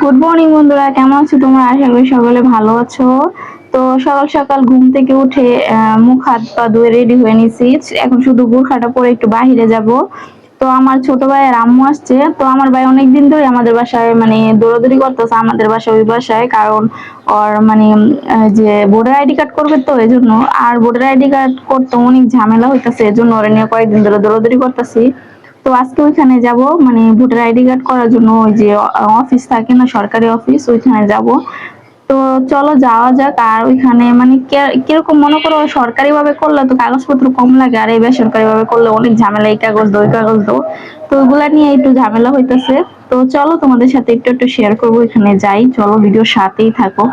Good morning বন্ধুরা। কেমন আছো তোমরা? আশা করি সকলে ভালো আছো। তো সকাল সকাল ঘুম থেকে উঠে মুখ হাত পা ধুয়ে রেডি হয়ে নিছি। এখন শুধু পরে একটু বাহিরে যাব। তো আমার ছোট ভাইয়ের আম্মু আসছে। তো আমার ভাই অনেকদিন ধরে আমাদের বাসায় মানে দৌড়াদৌড়ি করতেছে আমাদের বাসায়, ওই বাসায়। কারণ ওর মানে যে ভোটার আইডি কার্ড করবে তো এই জন্য আর ভোটার আইডি কার্ড করতে অনেক ঝামেলা হইতাছে এই জন্য ওরা নিয়ে কয়েকদিন ধরে দৌড়াদৌড়ি করতেছি। তো আজকে ওইখানে যাব মানে ভোটার আইডি কার্ড করার জন্য ওই যে অফিস থাকে না, সরকারি অফিস, ওইখানে যাব। তো চলো যাওয়া যাক, আর ওইখানে মানে কীরকম মনে করো সরকারি ভাবে করলে তো কাগজপত্র কম লাগে, আর এই বেসরকারি ভাবে করলে অনেক ঝামেলা, এই কাগজ দো, ওই কাগজ দো। তো ওগুলা নিয়ে একটু ঝামেলা হইতেছে। তো চলো তোমাদের সাথে একটু একটু শেয়ার করব এখানে যাই, চলো ভিডিওর সাথেই থাকো।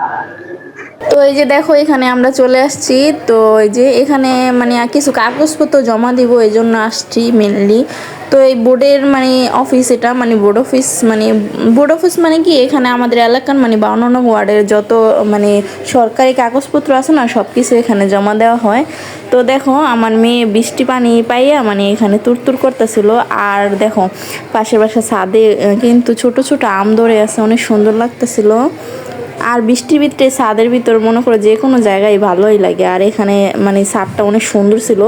তো এই যে দেখো, এখানে আমরা চলে আসছি। তো এই যে এখানে মানে কিছু কাগজপত্র জমা দিব, এই জন্য আসছি মেনলি তো এই বোর্ডের মানে অফিস এটা মানে বোর্ড অফিস মানে বোর্ড অফিস মানে কি? এখানে আমাদের এলাকার মানে বাউন্ন ওয়ার্ডের যত মানে সরকারি কাগজপত্র আছে না সব কিছু এখানে জমা দেওয়া হয়। তো দেখো, আমার মেয়ে বৃষ্টি পানি পাইয়া মানে এখানে তুরতুর করতেছিল। আর দেখো পাশে পাশে ছাদে কিন্তু ছোট ছোট আম ধরে আছে, অনেক সুন্দর লাগতেছিল। আর বৃষ্টির ভিতরে ছাদের ভিতর মনে করো যে কোনো জায়গায় ভালোই লাগে। আর এখানে মানে ছাদটা অনেক সুন্দর ছিল।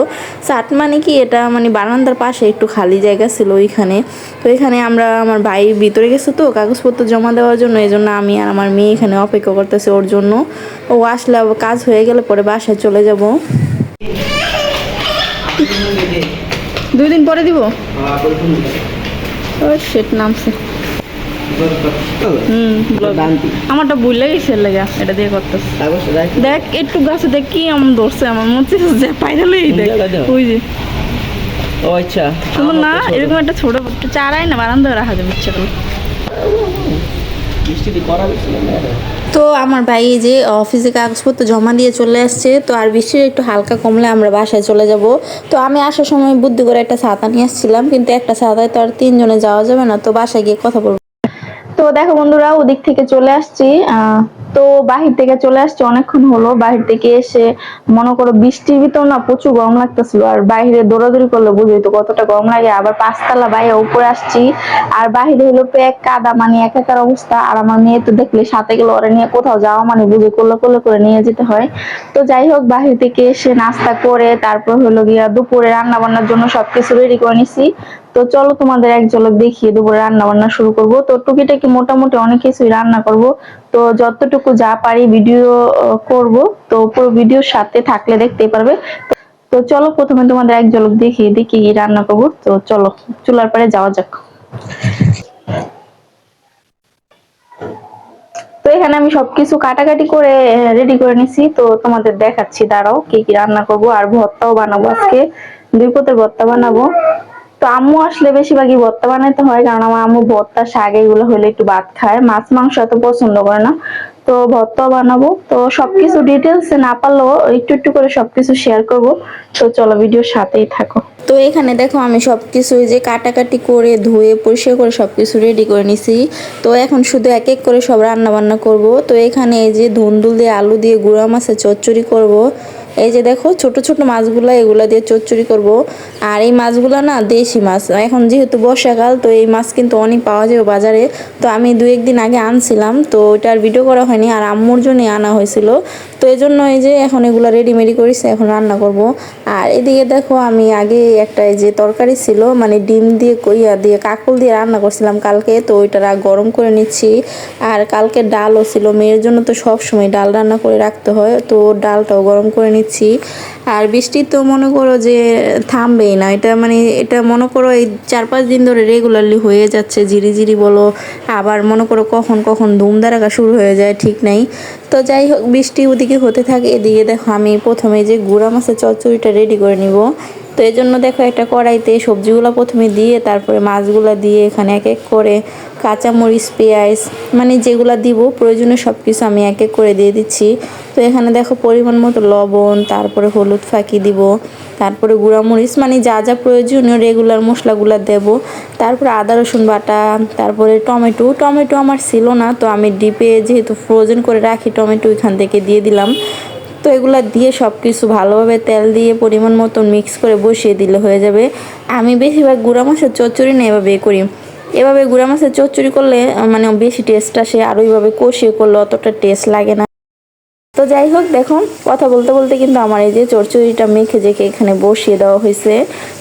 ছাদ মানে কি? এটা মানে বারান্দার পাশে একটু খালি জায়গা ছিল ওইখানে। তো এখানে আমরা আমার ভাই ভিতরে গেছে তো কাগজপত্র জমা দেওয়ার জন্য। এই জন্য আমি আর আমার মেয়ে এখানে অপেক্ষা করতেছে ওর জন্য। ও আসলে কাজ হয়ে গেলে পরে বাসায় চলে যাব। দুই দিন পরে দিব? ও সেট নামছে। আমারটা ভুলে গেছে লেগা এটা দিয়ে করতেছে। দেখ। একটু গাছে দেখ কি এমন ধরছে আমার মনে হচ্ছে যে দেখ। দাও, দাও। ওই যে। ও আচ্ছা। সুন্দর না এরকম একটা ছোট চারাই না বারান্দায় রাখা যাবে ইচ্ছা করলে। বৃষ্টিতে করা ছিল না তো আমার ভাই এই যে অফিসে কাগজপত্র জমা দিয়ে চলে আসছে তো আর বৃষ্টির একটু হালকা কমলে আমরা বাসায় চলে যাব। তো আমি আসার সময় বুদ্ধি করে একটা ছাতা নিয়ে আসছিলাম কিন্তু একটা ছাতায় তো আর তিনজনে যাওয়া যাবে না তো বাসায় গিয়ে কথা বলব। তো দেখো বন্ধুরা, ওদিক থেকে চলে আসছি। তো বাহির থেকে চলে আসছি, অনেকক্ষণ হলো। বাহির থেকে এসে মনে করো বৃষ্টির ভিতর না প্রচুর গরম লাগতেছিল। আর বাইরে দৌড়াদৌড়ি করলে বুঝি তো কতটা গরম লাগে। আবার পাঁচতলা বাইরে উপরে আসছি। আর বাহিরে হলো প্যাক কাদা মানে একাকার অবস্থা। আর আমার মেয়ে তো দেখলে সাথে গেলে ওরা নিয়ে কোথাও যাওয়া মানে বুঝে করলে করলে করে নিয়ে যেতে হয়। তো যাই হোক, বাহির থেকে এসে নাস্তা করে, তারপর হলো গিয়া দুপুরে রান্না বান্নার জন্য সবকিছু রেডি করে নিছি। তো চলো তোমাদের এক ঝলক দেখিয়ে দুপুরে রান্না বান্না শুরু করব। তো টুকিটাকি মোটামুটি অনেক কিছুই রান্না করব। তো যতটুকু যা পারি ভিডিও করব। তো পুরো ভিডিওর সাথে থাকলে দেখতেই পারবে। তো- চলো প্রথমে তোমাদের এক ঝলক দেখিয়ে দিই কি রান্না করব। তো চলো, চুলার পাড়ে যাওয়া যাক। তো এখানে আমি সবকিছু কাটাকাটি করে রেডি করে নিছি। তো তোমাদের দেখাচ্ছি, দাঁড়াও, কি কি রান্না করব আর ভর্তাও বানাবো আজকে। দুই পদের ভর্তা বানাবো। তো আম্মু আসলে বেশিরভাগই ভর্তা বানাইতে হয়, কারণ আমার আম্মু ভর্তা শাক এগুলো হলে একটু ভাত খায়। মাছ, মাংস এত পছন্দ করে না। তো ভর্তাও বানাবো। তো সবকিছু ডিটেলসে না পারলেও একটু একটু করে সবকিছু শেয়ার করব। তো চলো ভিডিওর সাথেই থাকো। তো এখানে দেখো আমি সবকিছু এই যে কাটাকাটি করে, ধুয়ে, পরিষ্কার করে সবকিছু রেডি করে নিছি। তো এখন শুধু এক এক করে সব রান্না বান্না করব। তো এখানে এই যে ধুন্দুল দিয়ে আলু দিয়ে গুঁড়া মাছের চচ্চড়ি করব। এই যে দেখো, ছোট ছোট মাছগুলো এগুলা দিয়ে চচ্চড়ি করব। আর এই মাছগুলো না দেশি মাছ। এখন যেহেতু বর্ষাকাল, তো এই মাছ কিন্তু অনেক পাওয়া যাবে বাজারে। তো আমি দু একদিন আগে আনছিলাম, তো ওইটার ভিডিও করা হয়নি, আর আম্মুর জন্যই আনা হয়েছিল। তো এই জন্য এই যে এখন এগুলো রেডিমেডি করেছি, এখন রান্না করব। আর এদিকে দেখো, আমি আগে একটা এই যে তরকারি ছিল মানে ডিম দিয়ে কইয়া দিয়ে কাকল দিয়ে রান্না করছিলাম কালকে, তো ওইটা গরম করে নিচ্ছি। আর কালকে ডালও ছিল, মেয়ের জন্য তো সব সময় ডাল রান্না করে রাখতে হয়, তো ডালটাও গরম করে নিচ্ছি আর বৃষ্টি তো মনে করো যে থামবেই না। এটা মানে এটা মনে করো এই চার পাঁচ দিন ধরে রেগুলারলি হয়ে যাচ্ছে, ঝিরিঝিরি বলো। আবার মনে করো কখন কখন ধুমধারাকা শুরু হয়ে যায়, ঠিক নাই। তো যাই হোক, বৃষ্টি ওদিকে হতে থাকে। এদিকে দেখো আমি প্রথমে যে গুড়া মাছের চচ্চড়িটা রেডি করে নিব। তো এই জন্য দেখো একটা কড়াইতে সবজিগুলো প্রথমে দিয়ে তারপরে মাছগুলো দিয়ে এখানে এক এক করে কাঁচামরিচ, পেঁয়াজ মানে যেগুলো দিব, প্রয়োজনীয় সব কিছু আমি এক এক করে দিয়ে দিচ্ছি। তো এখানে দেখো পরিমাণ মতো লবণ, তারপরে হলুদ ফাঁকি দিব, তারপরে গুঁড়ামরিচ মানে যা যা প্রয়োজনীয় রেগুলার মশলাগুলো দেব। তারপরে আদা, রসুন বাটা, তারপরে টমেটো। টমেটো আমার ছিল না, তো আমি ডিপে যেহেতু ফ্রোজেন করে রাখি, টমেটো এখান থেকে দিয়ে দিলাম। তো এগুলা দিয়ে সব কিছু ভালোভাবে তেল দিয়ে পরিমাণ মতন মিক্স করে বসিয়ে দিলে হয়ে যাবে। আমি বেশিরভাগ গুঁড়া মাছের চচ্চড়ি না এভাবে করি। এভাবে গুঁড়া মাছের চচ্চড়ি করলে মানে বেশি টেস্ট আসে আর ওইভাবে কষিয়ে করলে অতটা টেস্ট লাগে না। তো যাই হোক দেখুন কথা বলতে বলতে কিন্তু আমার এই যে চচ্চড়িটা মেখে জেখে এখানে বসিয়ে দেওয়া হয়েছে।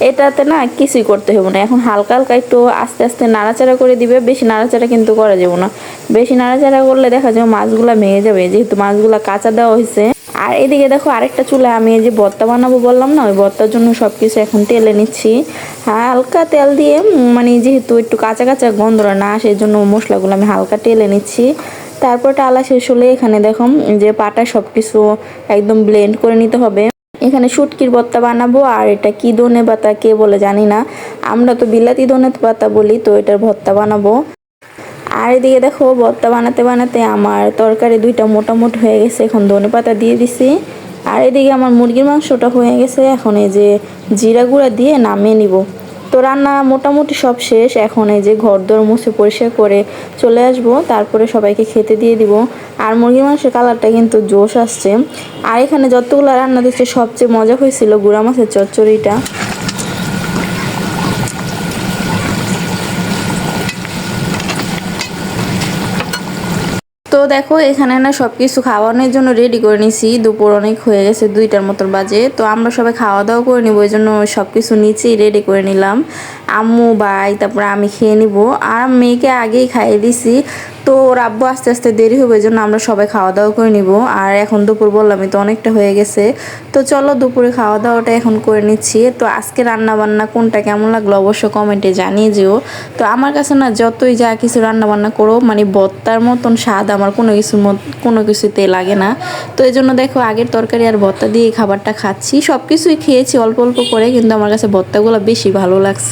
এটাতে না কিছুই করতে হবে না। এখন হালকা হালকা একটু আস্তে আস্তে নাড়াচাড়া করে দিবে, বেশি নাড়াচাড়া কিন্তু করা যাবে না। বেশি নাড়াচাড়া করলে দেখা যাবে মাছগুলা ভেঙে যাবে। যেহেতু মাছগুলা কাঁচা দেওয়া হয়েছে। আর এদিকে দেখো আরেকটা চুলায় আমি এই যে ভর্তা বানাবো বললাম না, ওই ভর্তার জন্য সব কিছু এখন তেলে নিচ্ছি। হালকা তেল দিয়ে মানে যেহেতু একটু কাঁচা কাঁচা গন্ধটা না সেই জন্য মশলাগুলো আমি হালকা তেলে নিচ্ছি। তারপর টালা শেষ হলে এখানে দেখো যে পাটা সব কিছু একদম ব্লেন্ড করে নিতে হবে। এখানে শুটকির ভর্তা বানাবো, আর এটা কি ধনে পাতা কে বলে জানি না। আমরা তো বিলাতি ধনে পাতা বলি, তো এটার ভর্তা বানাবো। আর এদিকে দেখো, ভর্তা বানাতে বানাতে আমার তরকারি দুইটা মোটামুটি হয়ে গেছে। এখন ধনে পাতা দিয়ে দিছি। আর এদিকে আমার মুরগির মাংসটা হয়ে গেছে। এখন এই যে জিরা গুঁড়া দিয়ে নামিয়ে নিব। তো রান্না মোটামুটি সব শেষ। এখন এই যে ঘর দর মুছে পরিষ্কার করে চলে আসব। তারপরে সবাইকে খেতে দিয়ে দিব। আর মুরগির মাংসের কালারটা কিন্তু জোশ আসছে। আর এখানে যতগুলো রান্না দিচ্ছে, সবচেয়ে মজা হয়েছিল গুঁড়া মাছের চচ্চড়িটা। দেখো, এখানে না সব কিছু খাওয়ানোর জন্য রেডি করে নিছি। দুপুর অনেক হয়ে গেছে, দুইটার মতন বাজে। তো আমরা সবাই খাওয়া দাওয়া করে নিব ওই জন্য সব কিছু নিচেই রেডি করে নিলাম। আম্মু বাই তারপরে আমি খেয়ে নিব। আর মেয়েকে আগেই খাইয়ে দিছি। তো ওর আব্বু আস্তে আস্তে দেরি হবে জন্য আমরা সবাই খাওয়া দাওয়া করে নিব। আর এখন দুপুর বললামই তো অনেকটা হয়ে গেছে। তো চলো দুপুরে খাওয়া দাওয়াটা এখন করে নিচ্ছি। তো আজকে রান্না বান্না কোনটা কেমন লাগল অবশ্য কমেন্টে জানিয়ে যেও। তো আমার কাছে না যতই যা কিছু রান্না বান্না করো মানে বত্তার মতন স্বাদ আমার কোনো কিছু কোনো কিছুতে লাগে না। তো এই জন্য দেখো আগের তরকারি আর ভর্তা দিয়ে খাবারটা খাচ্ছি। সব কিছুই খেয়েছি অল্প অল্প করে, কিন্তু আমার কাছে ভর্তাগুলো বেশি ভালো লাগছে।